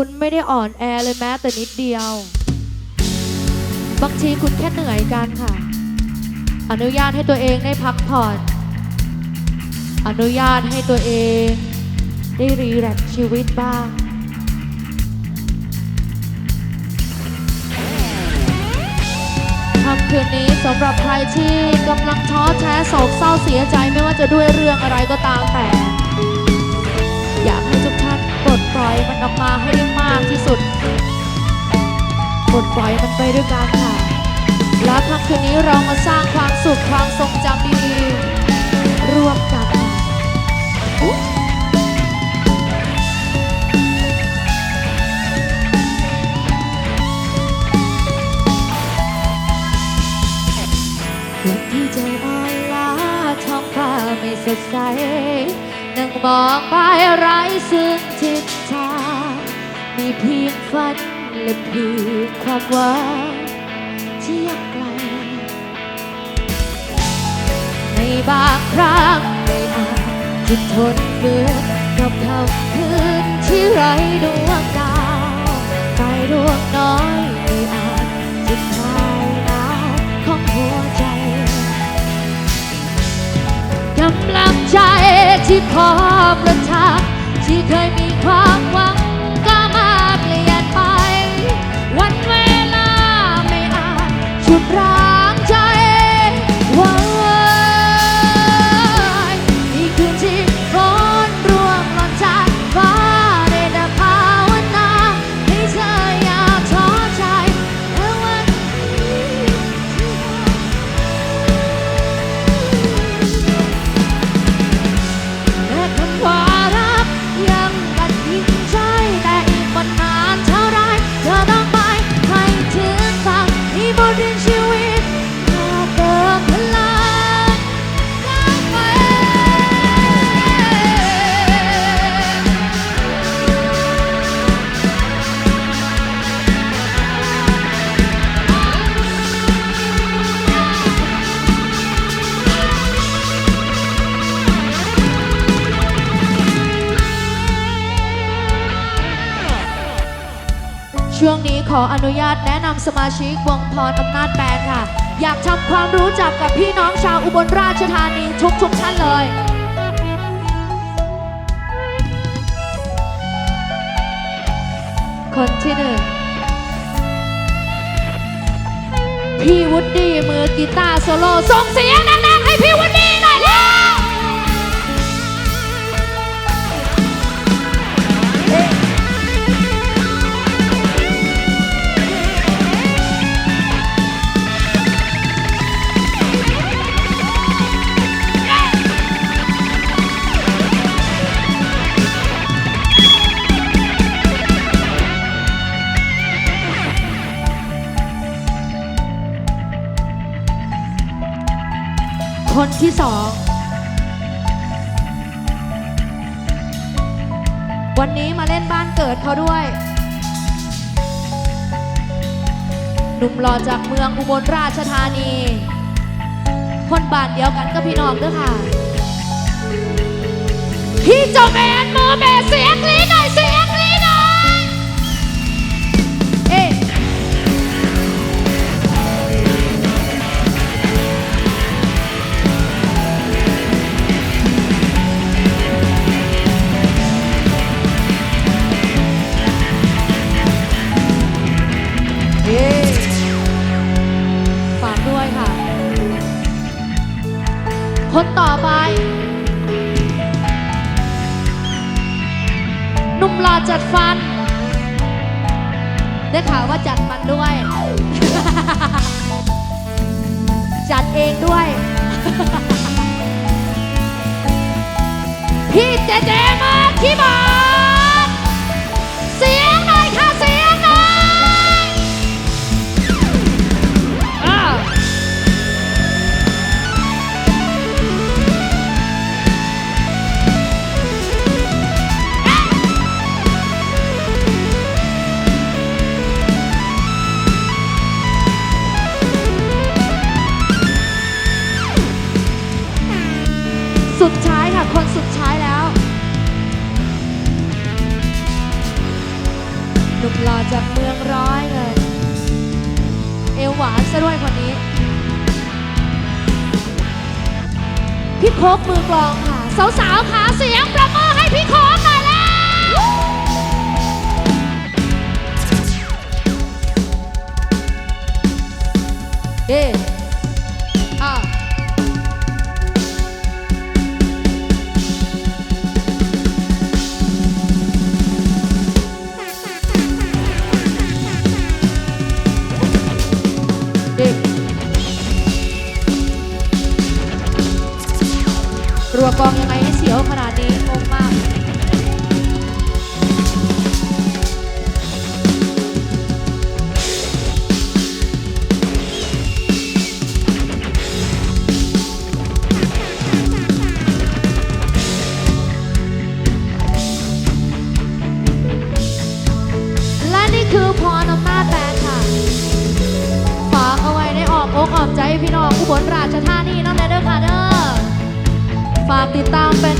คุณไม่ได้อ่อนแอเลยแม้แต่นิดเดียว บางทีคุณแค่เหนื่อยกันค่ะ อนุญาตให้ตัวเองได้พักผ่อน อนุญาตให้ตัวเองได้รีแลกชีวิตบ้างค่ำคืนนี้สำหรับใครที่กำลังท้อแท้โศกเศร้าเสียใจไม่ว่าจะด้วยเรื่องอะไรก็ตามแต่ ปล่อยมันออกมาให้ได้มากที่สุดปลดปล่อยมันไปด้วยกันค่ะ และค่ำคืนนี้เรามาสร้างความสุขความทรงจำดีๆร่วมกันค่ะอุ๊ยวันที่ใจอ่อนล้าท้องฟ้าไม่สดใส นั่งมองไปไร้ซึ่งทิศ ทามีเพียงฝันและเพียงความหวังที่ยังไกล ในบางครั้งไม่อาจจะทนเบื่อกับคำคืนที่ไร้ดวงดาวไฟดวงน้อยไม่อาจจะคลายหนาวของหัวใจกำลังใจที่พร้อมระทัก ที่เคยมีความหวัง ช่วงนี้ขออนุญาตแนะนำสมาชิกวงพรอำนาจแปดค่ะ อยากทำความรู้จักกับพี่น้องชาวอุบลราชธานีทุกๆท่านเลย คนที่หนึ่งพี่วุฒิมือกีตาร์โซโล่ส่งเสียงดังๆให้พี่วุฒิ ที่สองวันนี้มาเล่นบ้านเกิดเขาด้วย หนุ่มหล่อจากเมืองอุบลราชธานี คนบ้านเดียวกันกับพี่น้องด้วยค่ะ พี่เจ้าแมนมือเบสเสียงกรีหน่อยสี ข่าวว่าจัดมันด้วย จัดเองด้วย พี่เจเจมาคีบอ หวานซะด้วยคนนี้ พี่โคกมือกลองค่ะ สาวๆขาเสียงประมือให้พี่โคกหน่อยแล้วเอ๊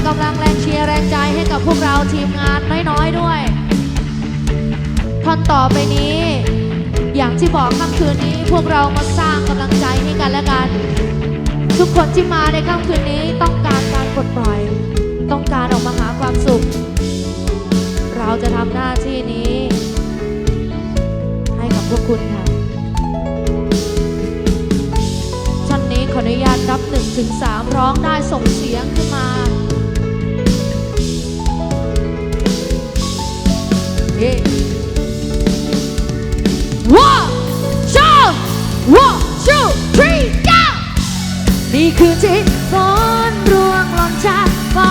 กำลังแรงเชียร์แรงใจให้กับพวกเราทีมงานน้อยๆด้วย ท่อนต่อไปนี้ อย่างที่บอกค่ำคืนนี้พวกเรามาสร้างกำลังใจให้กันและกัน ทุกคนที่มาในค่ำคืนนี้ต้องการการปลดปล่อย ต้องการออกมาหาความสุข เราจะทำหน้าที่นี้ ให้กับพวกคุณค่ะชั้นนี้ขออนุญาตนับหนึ่งถึงสามร้องได้ส่งเสียงขึ้นมา เฮ้ one two one two three go นี่คือที่ฝนร่วงหล่นจากฟ้า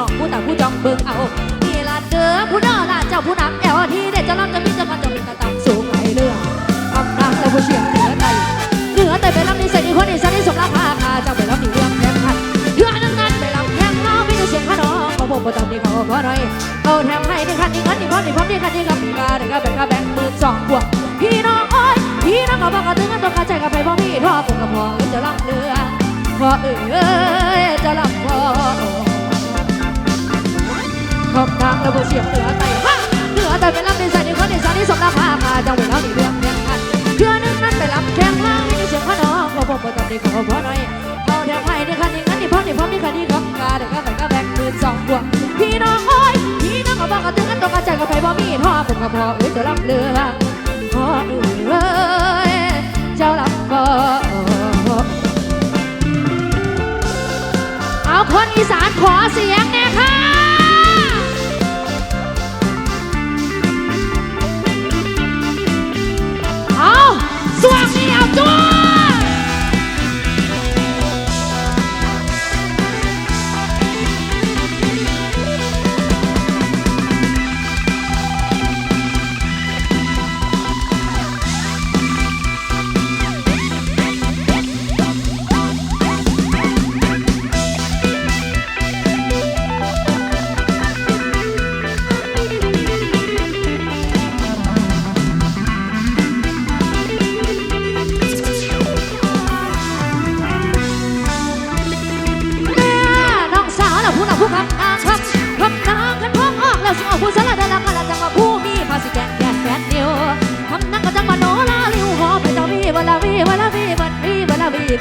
น้องผู้ต่างผู้จองเบิ่งเอานี่ละเด้อผู้น้อละเจ้าผู้นำแอลที่เด็ดจะรับจะมีจะมาจะมีกระตังสูงไหลเรือคำนางและผู้เชียงเหนือไตเหนือแต่ไปรับนี่เสร็จอีคนนี่ฉันนี่สมรักพาพาเจ้าไปรับนี่เรื่องแข่งขันเพื่อนั้นนั้นไปรับแข่งน้องมีแต่เสียงขนองมาบอกประจำนี่เขาขอหน่อยเอาแถมให้นี่คันนี่เงินนี่พร้อมนี่พร้อมนี่คันนี่กับกาเด็กก็แบงก็แบ่งหมื่นสองบวกพี่น้องเอ้ยพี่น้องก็บอกกันถึงกันต้องการใจกับไปพ่อพี่ทอผมกับพ่อเอ้ยจะรับเรือพ่อเอ้ยจะรับพ่อ ขอบทางแล้วบ่เสียงเหนือไตฮะเหนือแต่เป็นลำในใจนี่คนในใจนี่สมราคาคาจังเวลานี่เรื่องแข่งขันเพื่อนึงนั้นไปรับแข่งล่างนี่เสียงขนองก็ผมประจำนี่เขาพ่อหน่อยเอาแถมให้นี่คันนี่เงินนี่พร้อมนี่พร้อมนี่คันนี่กับกาเด็กก็แบ่ก็แบ่งมื่นสองบวกพี่น้องเอ้ยพี่น้องก็บอกกันถึงกันต้องการใจกับไปบ่มีท่อผมก็พอเอ้ยจะรับเรือพ่อเอ้ยเจ้ารับก็เอาคนอีสานขอเสียงแน่ค่ะ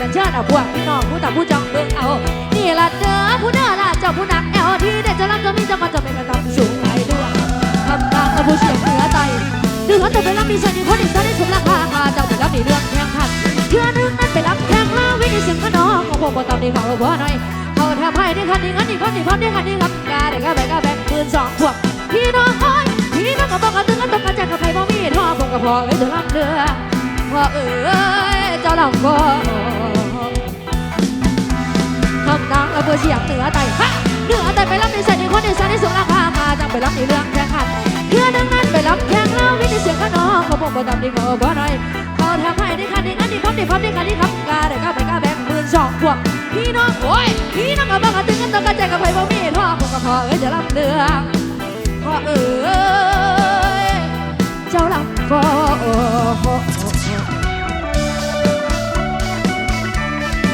กันเชิญเอาพวกพี่น้องผู้ตาผู้จองเบิ่งเอา นี่ละเด้อผู้เด้อละเจ้าผู้นักแอลที่ได้จะรับจะมีจะมาจะเป็นกระทำสูงหลายดวงคำตามกับผู้เสียงเหนือใจดึงเขาแต่ไปรับมีชนิดคนอีกสักได้สมราคาพาเจ้าไปรับมีเรื่องแข่งขันเพื่อนึงนั้นไปรับแข่งมาวิธีเสียงขนองของพวกบ่ตามดีเขาบ่หน่อยเขาแทบให้ได้คันนี้คันนี้คันนี้คันนี้คันนี้ครับกาได้ก็แบกก็แบกปืนสองพวกพี่น้องเอ้ยพี่น้องก็บอกกันตึงกันตกกันใจกับใครบ่มีท่อผมก็พอเอ้ยเธอลำเดือพอเอ้ย เจ้าลำก็คำดังแล้วเพื่อเสียงเหนือไตฮะเหนือไตไปรับในเสียงคนในสายในสูงราคามาจังไปรับในเรื่องแข่งขันเพื่อดังนั้นไปรับแข่งแล้ววิธีเสียงขนองเขาบอกบ่ตามดีเขาบ่หน่อยเขาแทบให้ได้คันนี้คันนี้ครับนี่ครับนี่คันนี้ครับกาได้ก็แบกก็แบกปืนสองพวกพี่น้องโอ้ยพี่น้องก็บอกกันตึงกันตกกันใจกับใครบ่มีท่อผมก็พอเอ้ยจะลำเดืองพ่อเอ๋ยเจ้าลำฟอ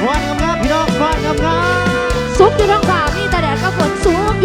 ควันงามๆพี่น้องควันงามซุกอยู่ท้องฟ้ามีแต่แดดกับฝนซุกอยู่ในเมือง